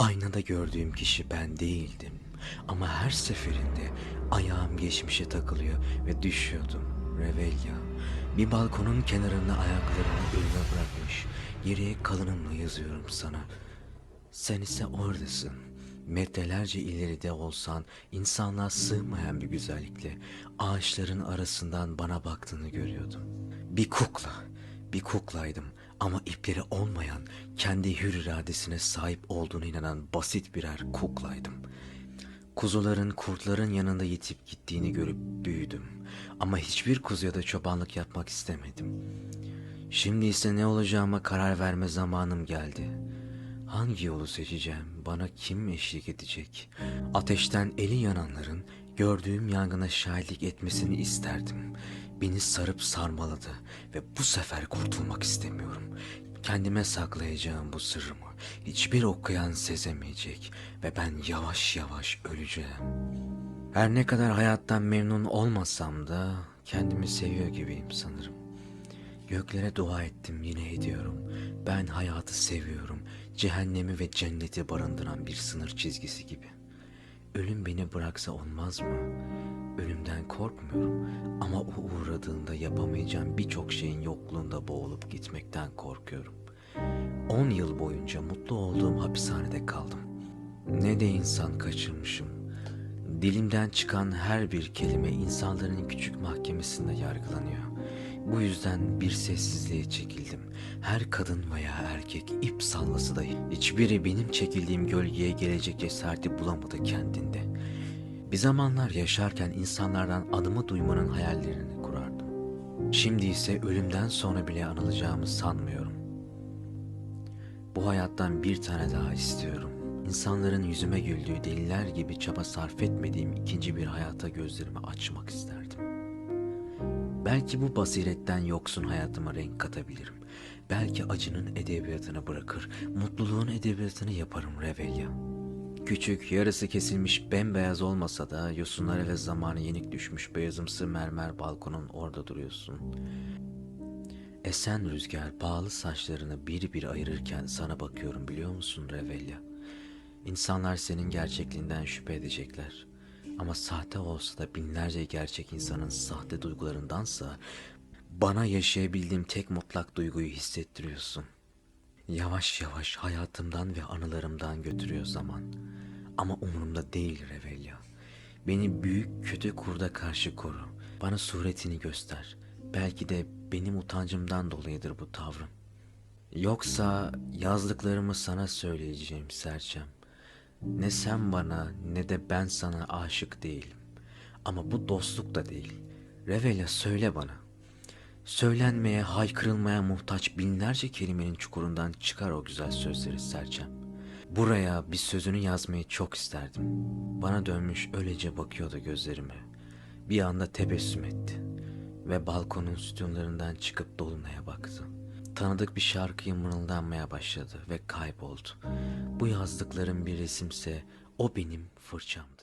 Aynada gördüğüm kişi ben değildim. Ama her seferinde ayağım geçmişe takılıyor ve düşüyordum. Revelya. Bir balkonun kenarında ayaklarını önüme bırakmış. Geriye kalınımla yazıyorum sana. Sen ise oradasın. Metrelerce ileride olsan insanlığa sığmayan bir güzellikle ağaçların arasından bana baktığını görüyordum. Bir kukla, bir kuklaydım ama ipleri olmayan, kendi hür iradesine sahip olduğuna inanan basit birer kuklaydım. Kuzuların kurtların yanında yitip gittiğini görüp büyüdüm. Ama hiçbir kuzuya da çobanlık yapmak istemedim. Şimdi ise ne olacağıma karar verme zamanım geldi. Hangi yolu seçeceğim? Bana kim eşlik edecek? Ateşten eli yananların gördüğüm yangına şahitlik etmesini isterdim. Beni sarıp sarmaladı ve bu sefer kurtulmak istemiyorum. Kendime saklayacağım bu sırrımı hiçbir okuyan sezemeyecek ve ben yavaş yavaş öleceğim. Her ne kadar hayattan memnun olmasam da kendimi seviyor gibiyim sanırım. Göklere dua ettim yine ediyorum. Ben hayatı seviyorum. Cehennemi ve cenneti barındıran bir sınır çizgisi gibi. Ölüm beni bıraksa olmaz mı? Ölümden korkmuyorum ama o uğradığında yapamayacağım birçok şeyin yokluğunda boğulup gitmekten korkuyorum. 10 yıl boyunca mutlu olduğum hapishanede kaldım. Ne de insan kaçırmışım. Dilimden çıkan her bir kelime insanların küçük mahkemesinde yargılanıyor. Bu yüzden bir sessizliğe çekildim. Her kadın veya erkek ip sallası dahi hiçbiri benim çekildiğim gölgeye gelecek cesareti bulamadı kendinde. Bir zamanlar yaşarken insanlardan adımı duymanın hayallerini kurardım. Şimdi ise ölümden sonra bile anılacağımı sanmıyorum. Bu hayattan bir tane daha istiyorum. İnsanların yüzüme güldüğü deliler gibi çaba sarf etmediğim ikinci bir hayata gözlerimi açmak isterdim. Belki bu basiretten yoksun hayatıma renk katabilirim. Belki acının edebiyatını bırakır, mutluluğun edebiyatını yaparım Revelya. Küçük, yarısı kesilmiş bembeyaz olmasa da yosunlara ve zamanı yenik düşmüş beyazımsı mermer balkonun orada duruyorsun. Esen rüzgar bağlı saçlarını bir bir ayırırken sana bakıyorum biliyor musun Revelya? İnsanlar senin gerçekliğinden şüphe edecekler. Ama sahte olsa da binlerce gerçek insanın sahte duygularındansa bana yaşayabildiğim tek mutlak duyguyu hissettiriyorsun. Yavaş yavaş hayatımdan ve anılarımdan götürüyor zaman. Ama umurumda değil Revelya. Beni büyük kötü kurda karşı koru. Bana suretini göster. Belki de benim utancımdan dolayıdır bu tavrın. Yoksa yazdıklarımı sana söyleyeceğim Serçem. Ne sen bana ne de ben sana aşık değilim. Ama bu dostluk da değil. Revela söyle bana. Söylenmeye, haykırılmaya muhtaç binlerce kelimenin çukurundan çıkar o güzel sözleri Serçem. Buraya bir sözünü yazmayı çok isterdim. Bana dönmüş öylece bakıyordu gözlerime. Bir anda tebessüm etti ve balkonun sütunlarından çıkıp dolunaya baktı. Tanıdık bir şarkıyı mırıldanmaya başladı ve kayboldu. Bu yazdıklarım bir resimse o benim fırçamdı.